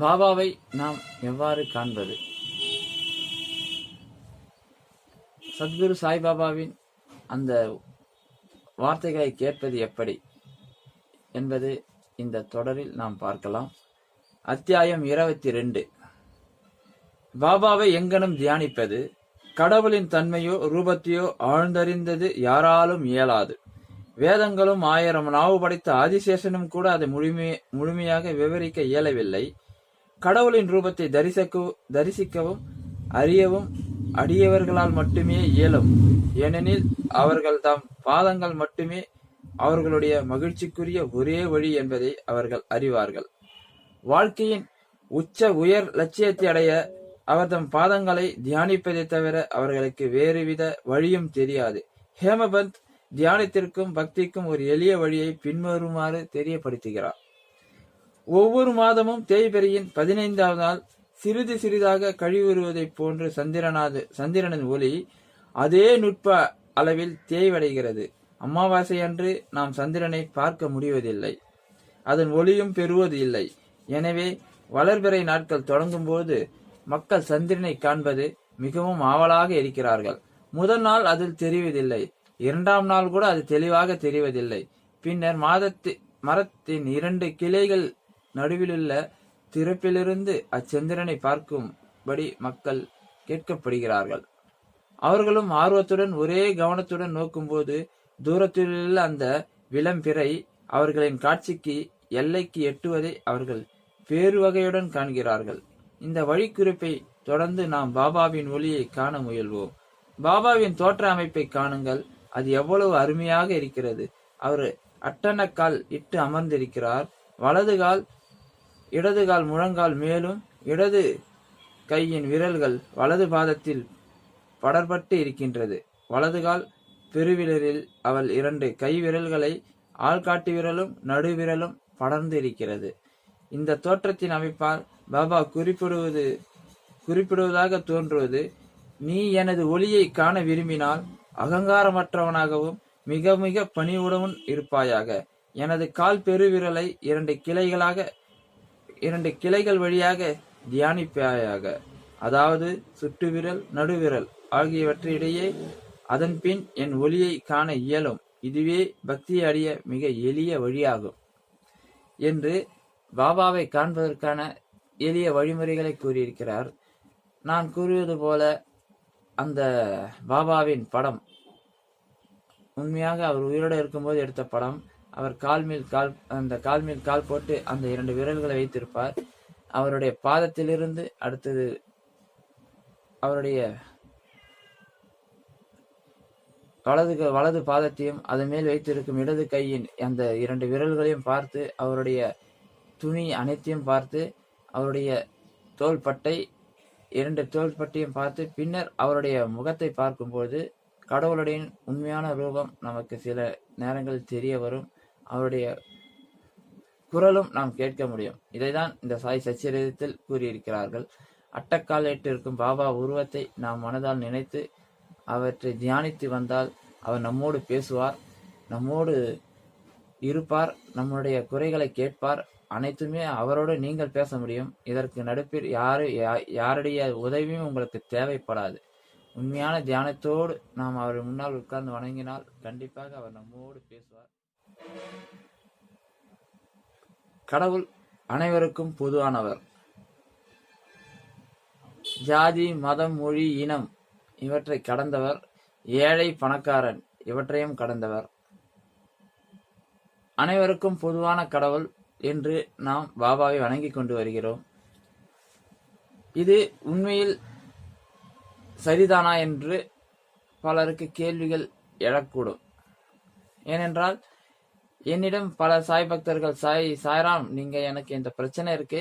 பாபாவை நாம் எவ்வாறு காண்பது? சத்குரு சாய்பாபாவின் அந்த வார்த்தைகளை கேட்பது எப்படி என்பது இந்த தொடரில் நாம் பார்க்கலாம். அத்தியாயம் இருபத்தி ரெண்டு. பாபாவை எங்கனும் தியானிப்பது? கடவுளின் தன்மையோ ரூபத்தையோ ஆழ்ந்தறிந்தது யாராலும் இயலாது. வேதங்களும் ஆயிரம் நாவு படைத்த ஆதிசேஷனும் கூட அதை முழுமை முழுமையாக விவரிக்க இயலவில்லை. கடவுளின் ரூபத்தை தரிசிக்க தரிசிக்கவும் அறியவும் அடியவர்களால் மட்டுமே இயலும். ஏனெனில் அவர்கள் தாம் பாதங்கள் மட்டுமே அவர்களுடைய மகிழ்ச்சிக்குரிய ஒரே வழி என்பதை அவர்கள் அறிவார்கள். வாழ்க்கையின் உச்ச உயர் லட்சியத்தை அடைய அவர் தம் பாதங்களை தியானிப்பதை தவிர அவர்களுக்கு வேறுவித வழியும் தெரியாது. ஹேமபந்த் தியானத்திற்கும் பக்திக்கும் ஒரு எளிய வழியை பின்வருமாறு தெரியப்படுத்துகிறார். ஒவ்வொரு மாதமும் தேய்பெரியின் பதினைந்தாவது நாள் சிறிது சிறிதாக கழிவுறுவதைப் போன்று சந்திரனாது சந்திரனின் ஒளி அதே நுட்ப அளவில் தேய்வடைகிறது. அமாவாசை அன்று நாம் சந்திரனை பார்க்க முடிவதில்லை. அதன் ஒளியும் பெறுவது இல்லை. எனவே வளர்பிறை நாட்கள் தொடங்கும் போது மக்கள் சந்திரனை காண்பது மிகவும் ஆவலாக இருக்கிறார்கள். முதல் நாள் அதில் தெரிவதில்லை. இரண்டாம் நாள் கூட அது தெளிவாக தெரிவதில்லை. பின்னர் மாதத்து மரத்தின் இரண்டு கிளைகள் நடுவிலுள்ள திறப்பிலிருந்து அச்சந்திரனை பார்க்கும்படி மக்கள் கேட்கப்படுகிறார்கள். அவர்களும் ஆர்வத்துடன் ஒரே கவனத்துடன் நோக்கும்போது தூரத்திலுள்ள அந்த விளம்பிறை அவர்களின் காட்சிக்கு எல்லைக்கு எட்டுவதை அவர்கள் வேறு வகையுடன் காண்கிறார்கள். இந்த வழிக்குறிப்பை தொடர்ந்து நாம் பாபாவின் ஒளியை காண முயல்வோம். பாபாவின் தோற்ற அமைப்பை காணுங்கள். அது எவ்வளவு அருமையாக இருக்கிறது. அவர் அட்டனக்கால் இட்டு அமர்ந்திருக்கிறார். வலது கால் இடது கால் முழங்கால் மேலும் இடது கையின் விரல்கள் வலது பாதத்தில் படர்பட்டு இருக்கின்றது. வலது கால் பெருவிரலில் அவள் இரண்டு கை விரல்களை ஆள்காட்டி விரலும் நடுவிரலும் படர்ந்து இருக்கிறது இந்த தோற்றத்தின் அமைப்பால் பாபா குறிப்பிடுவது குறிப்பிடுவதாக தோன்றுவது நீ எனது ஒளியை காண விரும்பினால் அகங்காரமற்றவனாகவும் மிக மிக பணிவுடன் இருப்பாயாக. எனது கால் பெருவிரலை இரண்டு கிளைகளாக இரண்டு கிளைகள் வழியாக தியானிப்பாயாக. அதாவது சுட்டுவிரல் நடுவிரல் ஆகியவற்றிடையே அதன் பின் என் ஒளியை காண இயலும். இதுவே பக்தியை அடைய மிக எளிய வழியாகும். என்று பாபாவை காண்பதற்கான எளிய வழிமுறைகளை கூறியிருக்கிறார். நான் கூறியது போல அந்த பாபாவின் படம் உண்மையாக அவர் உயிரோடு இருக்கும்போது எடுத்த படம் அவர் கால் மேல் கால் அந்த கால் மேல் கால் போட்டு அந்த இரண்டு விரல்களை வைத்திருப்பார். அவருடைய பாதத்திலிருந்து அடுத்தது அவருடைய வலது வலது பாதத்தையும் அது மேல் வைத்திருக்கும் இடது கையின் அந்த இரண்டு விரல்களையும் பார்த்து அவருடைய துணி அனைத்தையும் பார்த்து அவருடைய தோள்பட்டை இரண்டு தோள்பட்டையும் பார்த்து பின்னர் அவருடைய முகத்தை பார்க்கும்போது கடவுளுடைய உண்மையான ரூபம் நமக்கு சில நேரங்களில் தெரிய வரும். அவருடைய குரலும் நாம் கேட்க முடியும். இதைதான் இந்த சாய் சச்சரிதத்தில் கூறியிருக்கிறார்கள். அட்டக்கால் இருக்கும் பாபா உருவத்தை நாம் மனதால் நினைத்து அவற்றை தியானித்து வந்தால் அவர் நம்மோடு பேசுவார் நம்மோடு இருப்பார் நம்முடைய குறைகளை கேட்பார். அனைத்துமே அவரோடு நீங்கள் பேச முடியும். இதற்கு நடுப்பில் யாரு யா- யாருடைய உதவியும் உங்களுக்கு தேவைப்படாது. உண்மையான தியானத்தோடு நாம் அவர் முன்னால் உட்கார்ந்து வணங்கினால் கண்டிப்பாக அவர் நம்மோடு பேசுவார். கடவுள் அனைவருக்கும் பொதுவானவர். ஜாதி மதம் மொழி இனம் இவற்றை கடந்தவர் ஏழை பணக்காரன் இவற்றையும் கடந்தவர். அனைவருக்கும் பொதுவான கடவுள் என்று நாம் பாபாவை வணங்கிக் கொண்டு வருகிறோம். இது உண்மையில் சரிதானா என்று பலருக்கு கேள்விகள் எழக்கூடும். ஏனென்றால் என்னிடம் பல சாய் பக்தர்கள் சாய் சாய்ராம் நீங்க எனக்கு இந்த பிரச்சனை இருக்கு.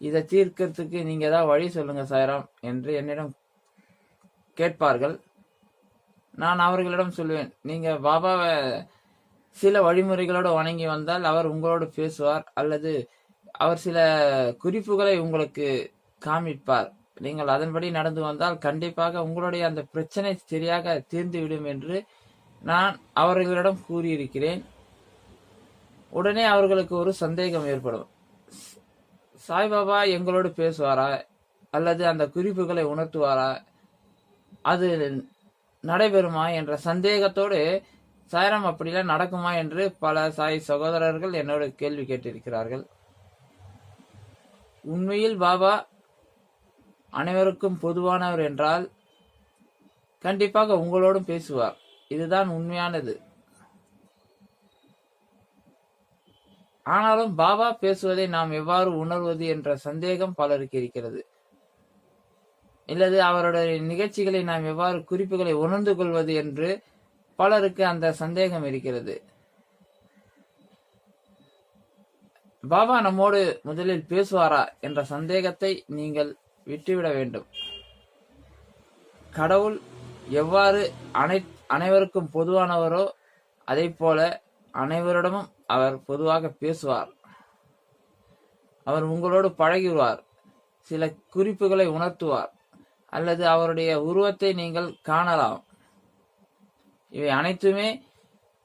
இதை தீர்க்கிறதுக்கு நீங்க ஏதாவது வழி சொல்லுங்க சாய்ராம் என்று என்னிடம் கேட்பார்கள். நான் அவர்களிடம் சொல்லுவேன் நீங்க பாபாவை சில வழிமுறைகளோடு வணங்கி வந்தால் அவர் உங்களோடு பேசுவார் அல்லது அவர் சில குறிப்புகளை உங்களுக்கு காமிப்பார். நீங்கள் அதன்படி நடந்து வந்தால் கண்டிப்பாக உங்களுடைய அந்த பிரச்சனை சரியாக தீர்ந்துவிடும் என்று நான் அவர்களிடம் கூறியிருக்கிறேன். உடனே அவர்களுக்கு ஒரு சந்தேகம் ஏற்படும். சாய்பாபா எங்களோடு பேசுவாரா? அல்லது அந்த குறிப்புகளை உணர்த்துவாரா? அது நடைபெறுமா என்ற சந்தேகத்தோடு சாய்ராம் அப்படிலாம் நடக்குமா? என்று பல சாய் சகோதரர்கள் என்னோட கேள்வி கேட்டிருக்கிறார்கள். உண்மையில் பாபா அனைவருக்கும் பொதுவானவர் என்றால் கண்டிப்பாக உங்களோடும் பேசுவார். இதுதான் உண்மையானது. ஆனாலும் பாபா பேசுவதை நாம் எவ்வாறு உணர்வது என்ற சந்தேகம் பலருக்கு இருக்கிறது. இல்லது அவருடைய நிகழ்ச்சிகளை நாம் எவ்வாறு குறிப்புகளை உணர்ந்து கொள்வது என்று பலருக்கு அந்த சந்தேகம் இருக்கிறது. பாபா நம்மோடு முதலில் பேசுவாரா என்ற சந்தேகத்தை நீங்கள் விட்டுவிட வேண்டும். கடவுள் எவ்வாறு அனை அனைவருக்கும் பொதுவானவரோ அதே போல அனைவரிடமும் அவர் பொதுவாக பேசுவார். அவர் உங்களோடு பழகுவார் சில குறிப்புகளை உணர்த்துவார். அல்லது அவருடைய உருவத்தை நீங்கள் காணலாம். இவை அனைத்துமே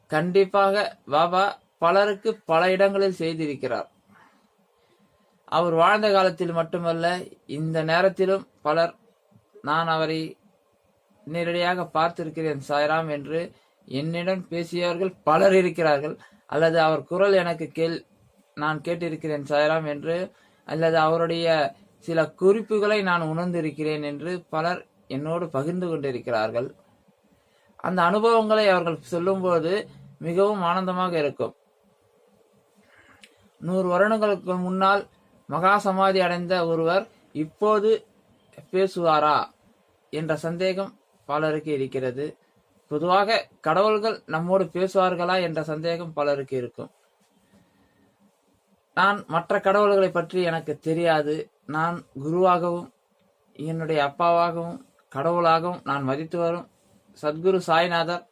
கண்டிப்பாக பாபா பலருக்கு பல இடங்களில் செய்திருக்கிறார். அவர் வாழ்ந்த காலத்தில் மட்டுமல்ல இந்த நேரத்திலும் பலர் நான் அவரை நேரடியாக பார்த்திருக்கிறேன் சாய்ராம் என்று என்னிடம் பேசியவர்கள் பலர் இருக்கிறார்கள். அல்லது அவர் குரல் எனக்கு கேள் நான் கேட்டிருக்கிறேன் சாய்ராம் என்று அல்லது அவருடைய சில குறிப்புகளை நான் உணர்ந்திருக்கிறேன் என்று பலர் என்னோடு பகிர்ந்து கொண்டிருக்கிறார்கள். அந்த அனுபவங்களை அவர்கள் சொல்லும்போது மிகவும் ஆனந்தமாக இருக்கும். நூறு வருடங்களுக்கு முன்னால் மகா சமாதி அடைந்த ஒருவர் இப்போது பேசுவாரா என்ற சந்தேகம் பலருக்கு இருக்கிறது. பொதுவாக கடவுள்கள் நம்மோடு பேசுவார்களா என்ற சந்தேகம் பலருக்கு இருக்கும். நான் மற்ற கடவுள்களை பற்றி எனக்கு தெரியாது. நான் குருவாகவும் என்னுடைய அப்பாவாகவும் கடவுளாகவும் நான் மதித்து வரும் சத்குரு சாய்நாதர்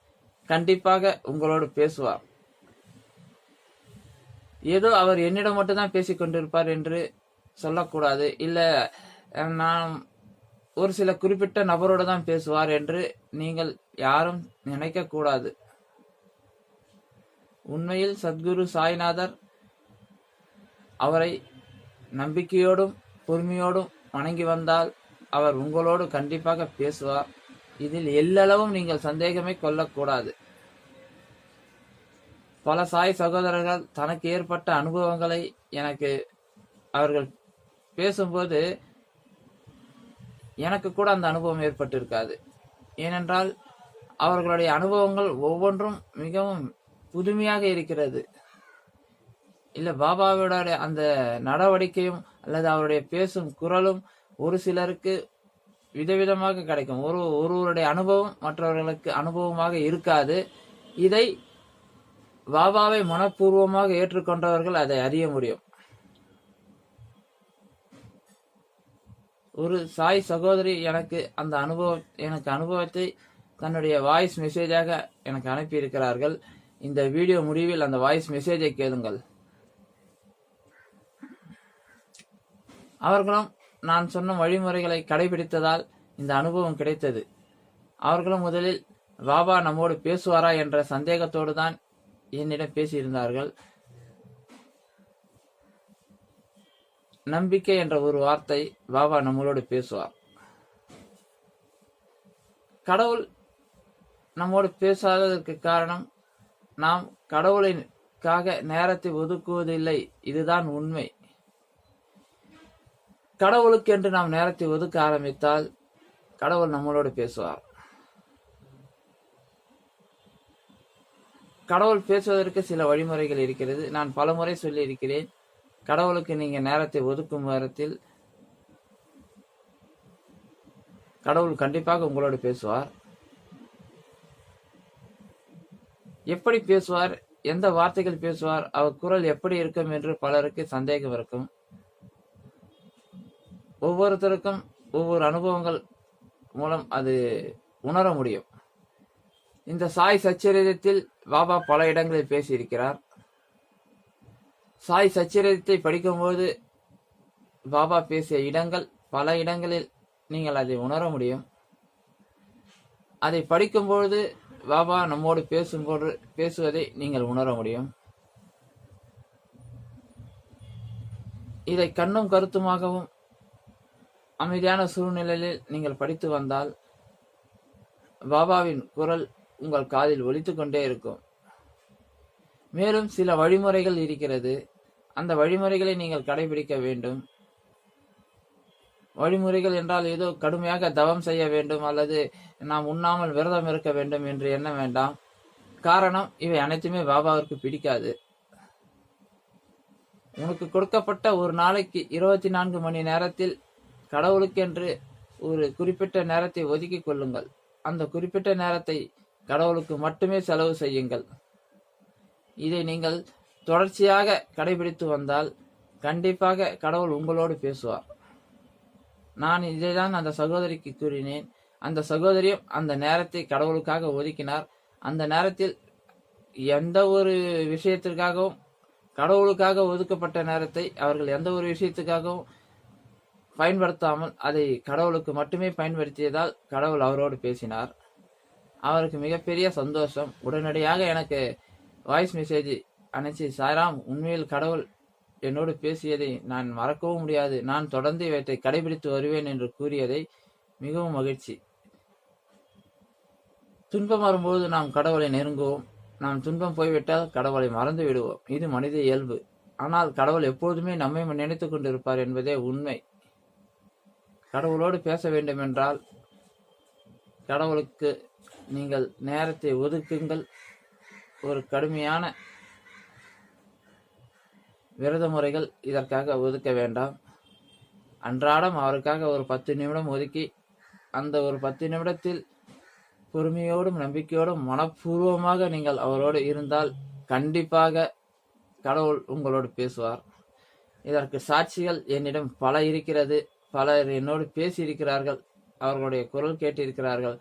கண்டிப்பாக உங்களோடு பேசுவார். ஏதோ அவர் என்னிடம் மட்டும்தான் பேசிக் கொண்டிருப்பார் என்று சொல்லக்கூடாது. இல்ல நான் ஒரு சில குறிப்பிட்ட நபரோடு தான் பேசுவார் என்று நீங்கள் யாரும் நினைக்க கூடாது உண்மையில் சத்குரு சாய்நாதர் அவரை நம்பிக்கையோடும் பொறுமையோடும் வணங்கி வந்தால் அவர் உங்களோடு கண்டிப்பாக பேசுவார். இதில் எல்லளவும் நீங்கள் சந்தேகமே கொள்ளக்கூடாது. பல சாய் சகோதரர்கள் தனக்கு ஏற்பட்ட அனுபவங்களை எனக்கு அவர்கள் பேசும்போது எனக்கு கூட அந்த அனுபவம் ஏற்பட்டிருக்காது. ஏனென்றால் அவர்களுடைய அனுபவங்கள் ஒவ்வொன்றும் மிகவும் புதுமையாக இருக்கிறது. இல்ல பாபாவோட அந்த நடவடிக்கையும் அல்லது அவருடைய பேசும் குரலும் ஒரு சிலருக்கு விதவிதமாக கிடைக்கும். ஒரு ஒருவருடைய அனுபவம் மற்றவர்களுக்கு அனுபவமாக இருக்காது. இதை பாபாவை மனப்பூர்வமாக ஏற்றுக்கொண்டவர்கள் அதை அறிய முடியும். ஒரு சாய் சகோதரி எனக்கு அந்த அனுபவம் எனக்கு அனுபவத்தை தன்னுடைய வாய்ஸ் மெசேஜாக எனக்கு அனுப்பியிருக்கிறார்கள். இந்த வீடியோ முடிவில் அந்த வாய்ஸ் மெசேஜை கேளுங்கள். அவர்களும் நான் சொன்ன வழிமுறைகளை கடைபிடித்ததால் இந்த அனுபவம் கிடைத்தது. அவர்களும் முதலில் பாபா நம்மோடு பேசுவாரா? என்ற சந்தேகத்தோடு தான் என்னிடம் பேசியிருந்தார்கள். நம்பிக்கை என்ற ஒரு வார்த்தை பாபா நம்மளோடு பேசுவார். கடவுள் நம்மோடு பேசாததற்கு காரணம் நாம் கடவுளின்காக நேரத்தை ஒதுக்குவதில்லை. இதுதான் உண்மை. கடவுளுக்கு என்று நாம் நேரத்தை ஒதுக்க ஆரம்பித்தால் கடவுள் நம்மளோடு பேசுவார். கடவுள் பேசுவதற்கு சில வழிமுறைகள் இருக்கிறது. நான் பலமுறை சொல்லி இருக்கிறேன் கடவுளுக்கு நீங்க நேரத்தை ஒதுக்கும் நேரத்தில் கடவுள் கண்டிப்பாக உங்களோடு பேசுவார். எப்படி பேசுவார் எந்த வார்த்தைகள் பேசுவார் அவர் குரல் எப்படி இருக்கும் என்று பலருக்கு சந்தேகம் இருக்கும். ஒவ்வொருத்தருக்கும் ஒவ்வொரு அனுபவங்கள் மூலம் அது உணர முடியும். இந்த சாய் சச்சரிதத்தில் பாபா பல இடங்களில் பேசியிருக்கிறார். சாய் சச்சரிதத்தை படிக்கும்போது பாபா பேசிய இடங்கள் பல இடங்களில் நீங்கள் அதை உணர முடியும். அதை படிக்கும்பொழுது பாபா நம்மோடு பேசும்போது பேசுவதை நீங்கள் உணர முடியும். இதை கண்ணும் கருத்துமாகவும் அமைதியான சூழ்நிலையில் நீங்கள் படித்து வந்தால் பாபாவின் குரல் உங்கள் காதில் ஒலித்து கொண்டே இருக்கும். மேலும் சில வழிமுறைகள் இருக்கிறது. அந்த வழிமுறைகளை நீங்கள் கடைபிடிக்க வேண்டும். வழிமுறைகள் என்றால் ஏதோ கடுமையாக தவம் செய்ய வேண்டும் அல்லது நாம் உண்ணாமல் விரதம் இருக்க வேண்டும் என்று எண்ண வேண்டாம். காரணம் இவை அனைத்துமே பாபாவிற்கு பிடிக்காது. உனக்கு கொடுக்கப்பட்ட ஒரு நாளைக்கு இருபத்தி நான்கு மணி நேரத்தில் கடவுளுக்கென்று ஒரு குறிப்பிட்ட நேரத்தை ஒதுக்கிக் கொள்ளுங்கள். அந்த குறிப்பிட்ட நேரத்தை கடவுளுக்கு மட்டுமே செலவு செய்யுங்கள். இதை நீங்கள் தொடர்ச்சியாக கடைபிடித்து வந்தால் கண்டிப்பாக கடவுள் உங்களோடு பேசுவார். நான் இதைதான் அந்த சகோதரிக்கு கூறினேன். அந்த சகோதரியும் அந்த நேரத்தை கடவுளுக்காக ஒதுக்கினார். அந்த நேரத்தில் எந்த ஒரு விஷயத்திற்காகவும் கடவுளுக்காக ஒதுக்கப்பட்ட நேரத்தை அவர்கள் எந்த ஒரு விஷயத்துக்காகவும் பயன்படுத்தாமல் அதை கடவுளுக்கு மட்டுமே பயன்படுத்தியதால் கடவுள் அவரோடு பேசினார். அவருக்கு மிகப்பெரிய சந்தோஷம். உடனடியாக எனக்கு வாய்ஸ் மெசேஜ் அனுப்பிச்சு சாராம் உண்மையில் கடவுள் என்னோடு பேசியதை நான் மறக்கவும் முடியாது. நான் தொடர்ந்து இவற்றை கடைபிடித்து வருவேன் என்று கூறியதை மிகவும் மகிழ்ச்சி. துன்பம் வரும்போது நாம் கடவுளை நெருங்குவோம். நாம் துன்பம் போய்விட்டால் கடவுளை மறந்து விடுவோம். இது மனித இயல்பு. ஆனால் கடவுள் எப்போதுமே நம்மை நினைத்துக் கொண்டிருப்பார் என்பதே உண்மை. கடவுளோடு பேச வேண்டும் என்றால் கடவுளுக்கு நீங்கள் நேரத்தை ஒதுக்குங்கள். ஒரு கடுமையான விரத முறைகள் இதற்காக ஒதுக்க வேண்டாம். அன்றாடம் அவருக்காக ஒரு பத்து நிமிடம் ஒதுக்கி அந்த ஒரு பத்து நிமிடத்தில் பொறுமையோடும் நம்பிக்கையோடும் மனப்பூர்வமாக நீங்கள் அவரோடு இருந்தால் கண்டிப்பாக கடவுள் உங்களோடு பேசுவார். இதற்கு சாட்சிகள் என்னிடம் பல இருக்கிறது. பலர் என்னோடு பேசியிருக்கிறார்கள். அவர்களுடைய குரல் கேட்டிருக்கிறார்கள்.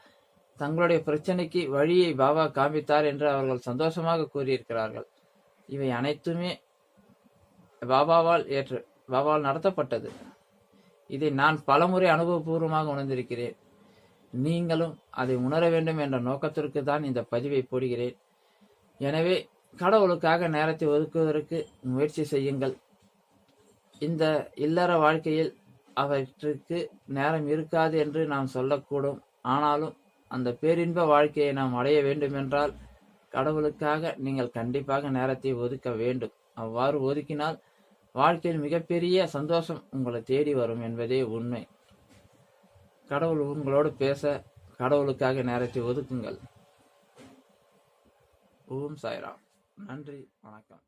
தங்களுடைய பிரச்சனைக்கு வழியை பாபா காண்பித்தார் என்று அவர்கள் சந்தோஷமாக கூறியிருக்கிறார்கள். இவை அனைத்துமே பாபாவால் ஏற்று பாபாவால் நடத்தப்பட்டது. இதை நான் பலமுறை அனுபவபூர்வமாக உணர்ந்திருக்கிறேன். நீங்களும் அதை உணர வேண்டும் என்ற நோக்கத்திற்கு தான் இந்த பதிவை போடுகிறேன். எனவே கடவுளுக்காக நேரத்தை ஒதுக்குவதற்கு முயற்சி செய்யுங்கள். இந்த இல்லற வாழ்க்கையில் அவற்றுக்கு நேரம் இருக்காது என்று நாம் சொல்லக்கூடும். ஆனாலும் அந்த பேரின்ப வாழ்க்கையை நாம் அடைய வேண்டுமென்றால் கடவுளுக்காக நீங்கள் கண்டிப்பாக நேரத்தை ஒதுக்க வேண்டும். அவ்வாறு ஒதுக்கினால் வாழ்க்கையில் மிகப்பெரிய சந்தோஷம் உங்களை தேடி வரும் என்பதே உண்மை. கடவுள் உங்களோடு பேச கடவுளுக்காக நேரத்தை ஒதுக்குங்கள். ஓம் சாய்ராம். நன்றி வணக்கம்.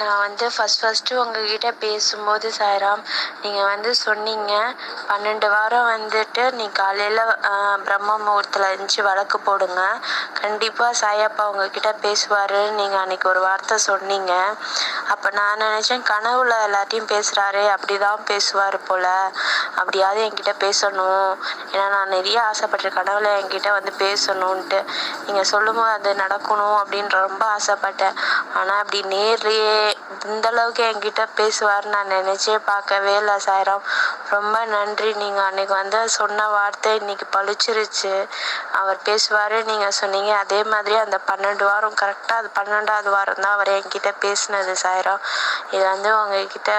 நான் வந்து ஃபஸ்ட் ஃபஸ்ட்டு உங்ககிட்ட பேசும்போது சாய்ராம் நீங்கள் வந்து சொன்னீங்க. பன்னெண்டு வாரம் வந்துட்டு நீ காலையில் பிரம்ம முகூர்த்தில் இருந்துச்சு வழக்கு போடுங்க. கண்டிப்பாக சாயப்பா உங்ககிட்ட பேசுவார் நீங்கள் அன்றைக்கி ஒரு வார்த்தை சொன்னீங்க. அப்போ நான் நினச்சேன் கனவுல எல்லாத்தையும் பேசுகிறாரு அப்படி தான் பேசுவார் போல். அப்படியாவது என்கிட்ட பேசணும். ஏன்னா நான் நிறைய ஆசைப்பட்டேன் கனவுல என்கிட்ட வந்து பேசணுன்ட்டு நீங்கள் சொல்லும்போது அது நடக்கணும் அப்படின்னு ரொம்ப ஆசைப்பட்டேன். ஆனால் அப்படி நேர்லேயே இந்த அளவுக்கு என்கிட்ட பேசுவார் நான் நினைச்சே பார்க்கவே இல்லை சாய்ராம். ரொம்ப நன்றி. நீங்கள் அன்னைக்கு வந்து சொன்ன வார்த்தை இன்னைக்கு பழிச்சிருச்சு அவர் பேசுவார் நீங்கள் சொன்னீங்க. அதே மாதிரி அந்த பன்னெண்டு வாரம் கரெக்டாக அது பன்னெண்டாவது வாரம் தான் அவர் என்கிட்ட பேசினது சாய்ராம். இது வந்து உங்ககிட்ட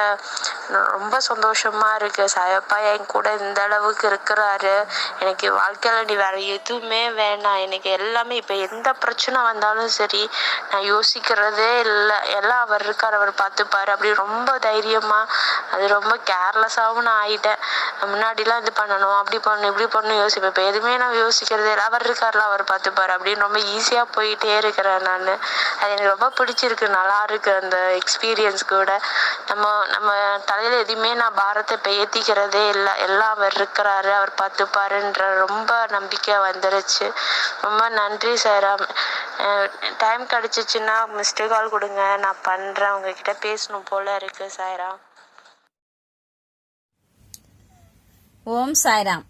ரொம்ப சந்தோஷமாக இருக்குது சாயப்பா என் கூட இந்த அளவுக்கு இருக்கிறாரு. எனக்கு வாழ்க்கையில் நீ வேற எதுவுமே வேணாம். எனக்கு எல்லாமே இப்போ எந்த பிரச்சனை வந்தாலும் சரி நான் யோசிக்கிறதே இல்லை. எல்லாம் அவர் இருக்கார் அவர் பார்த்துப்பாரு. அப்படி ரொம்ப தைரியமா அது ரொம்ப கேர்லெஸ்ஸாகவும் நான் ஆயிட்டேன். முன்னாடிலாம் இது பண்ணணும் அப்படி பண்ணணும் இப்படி பண்ணணும் யோசிப்பேன். இப்போ எதுவுமே நான் யோசிக்கிறதே இல்லை. அவர் இருக்கார்ல அவர் பார்த்துப்பாரு. அப்படின்னு ரொம்ப ஈஸியாக போயிட்டே இருக்கிறேன் நான். அது எனக்கு ரொம்ப பிடிச்சிருக்கு. நல்லா இருக்கு அந்த எக்ஸ்பீரியன்ஸ் கூட. நம்ம நம்ம தலையில் எதுவுமே நான் பாரத்தை இப்போ ஏற்றிக்கிறதே இல்லை. எல்லாம் அவர் இருக்கிறாரு அவர் பார்த்துப்பாருன்ற ரொம்ப நம்பிக்கை வந்துருச்சு. ரொம்ப நன்றி சார் டைம் கிடச்சிச்சின்னா மிஸ்டு கால் கொடுங்க. நான் பண்ணுறேன் உங்ககிட்ட பேசணும் போல இருக்கு சாய்ராம் ஓம் சாய்ராம்.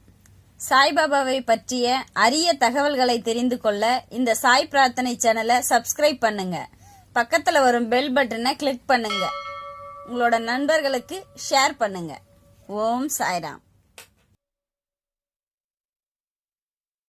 சாய்பாபாவை பற்றிய அரிய தகவல்களை தெரிந்து கொள்ள இந்த சாய் பிரார்த்தனை சேனலை சப்ஸ்கிரைப் பண்ணுங்க. பக்கத்தில் வரும் பெல் பட்டனை கிளிக் பண்ணுங்க. உங்களோட நண்பர்களுக்கு ஷேர் பண்ணுங்க. ஓம் சாய்ராம்.